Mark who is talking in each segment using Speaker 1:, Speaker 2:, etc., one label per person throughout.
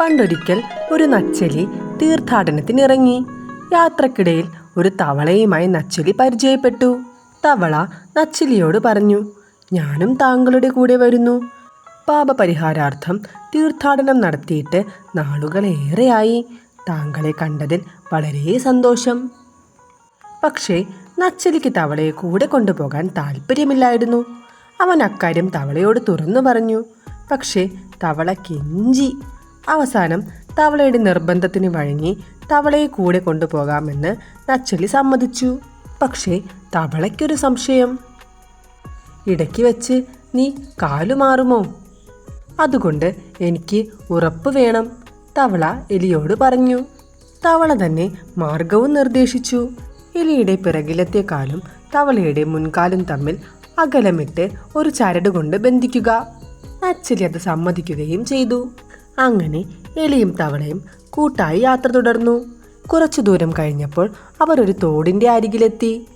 Speaker 1: പണ്ടൊരിക്കൽ ഒരു നച്ചലി തീർത്ഥാടനത്തിനിറങ്ങി. യാത്രക്കിടയിൽ ഒരു തവളയുമായി നച്ചലി പരിചയപ്പെട്ടു. തവള നച്ചലിയോട് പറഞ്ഞു ഞാനും താങ്കളുടെ കൂടെ വരുന്നു. പാപപരിഹാരാർത്ഥം തീർത്ഥാടനം നടത്തിയിട്ട് നാളുകളേറെയായി. താങ്കളെ കണ്ടതിൽ വളരെ സന്തോഷം. പക്ഷേ നച്ചലിക്ക് തവളയെ കൂടെ കൊണ്ടുപോകാൻ താല്പര്യമില്ലായിരുന്നു അവൻ അക്കാര്യം തവളയോട് തുറന്നു പറഞ്ഞു. പക്ഷേ തവള കെഞ്ചി. അവസാനം തവളയുടെ നിർബന്ധത്തിന് വഴങ്ങി തവളയെ കൂടെ കൊണ്ടുപോകാമെന്ന് നച്ചലി സമ്മതിച്ചു. പക്ഷേ തവളയ്ക്കൊരു സംശയം. ഇടയ്ക്ക് വെച്ച് നീ കാലു മാറുമോ? അതുകൊണ്ട് എനിക്ക് ഉറപ്പ് വേണം തവള എലിയോട് പറഞ്ഞു. തവള തന്നെ മാർഗവും നിർദ്ദേശിച്ചു. എലിയുടെ പിറകിലത്തെ കാലും തവളയുടെ മുൻകാലും തമ്മിൽ അകലമിട്ട് ഒരു ചരട് കൊണ്ട് ബന്ധിക്കുക. അച്ചലി അത് സമ്മതിക്കുകയും ചെയ്തു. അങ്ങനെ എലിയും തവളയും കൂട്ടായി യാത്ര തുടർന്നു. കുറച്ചു ദൂരം കഴിഞ്ഞപ്പോൾ അവർ ഒരു തോടിന്റെ അരികിലെത്തി.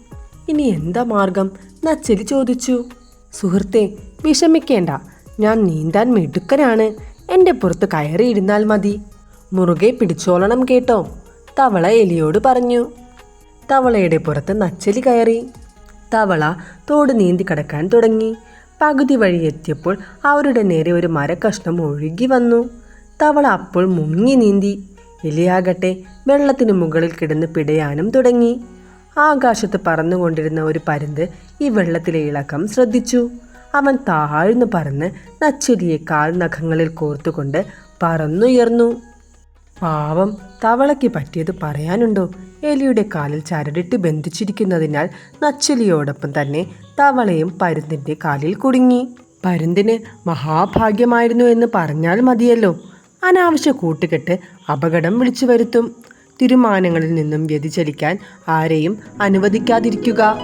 Speaker 1: ഇനി എന്താ മാർഗം? നച്ചലി ചോദിച്ചു. സുഹൃത്തെ വിഷമിക്കേണ്ട. ഞാൻ നീന്താൻ മിടുക്കനാണ്. എന്റെ പുറത്ത് കയറിയിരുന്നാൽ മതി. മുറുകെ പിടിച്ചോളണം കേട്ടോ തവള എലിയോട് പറഞ്ഞു. തവളയുടെ പുറത്ത് നച്ചലി കയറി. തവള തോട് നീന്തി കടക്കാൻ തുടങ്ങി. പകുതി വഴി എത്തിയപ്പോൾ അവരുടെ നേരെ ഒരു മരക്കഷ്ണം ഒഴുകി വന്നു. തവള അപ്പോൾ മുങ്ങി നീന്തി. എലിയാകട്ടെ വെള്ളത്തിന് മുകളിൽ കിടന്ന് പിടയാനും തുടങ്ങി. ആകാശത്ത് പറന്നുകൊണ്ടിരുന്ന ഒരു പരുന്ത് ഈ വെള്ളത്തിലെ ഇളക്കം ശ്രദ്ധിച്ചു. അവൻ താഴ്ന്നു പറന്ന് നച്ചെലിയെ കാൽ നഖങ്ങളിൽ കോർത്തുകൊണ്ട് പറന്നുയർന്നു. പാവം തവളയ്ക്ക് പറ്റിയത് പറയാനുണ്ടോ? എലിയുടെ കാലിൽ ചരടിട്ട് ബന്ധിച്ചിരിക്കുന്നതിനാൽ നച്ചലിയോടൊപ്പം തന്നെ തവളയും പരുന്തിന്റെ കാലിൽ കുടുങ്ങി. പരുന്തിന് മഹാഭാഗ്യമായിരുന്നു എന്ന് പറഞ്ഞാൽ മതിയല്ലോ. അനാവശ്യ കൂട്ടുകെട്ട് അപകടം വിളിച്ചു വരുത്തും. തീരുമാനങ്ങളിൽ നിന്നും വ്യതിചലിക്കാൻ ആരെയും അനുവദിക്കാതിരിക്കുക.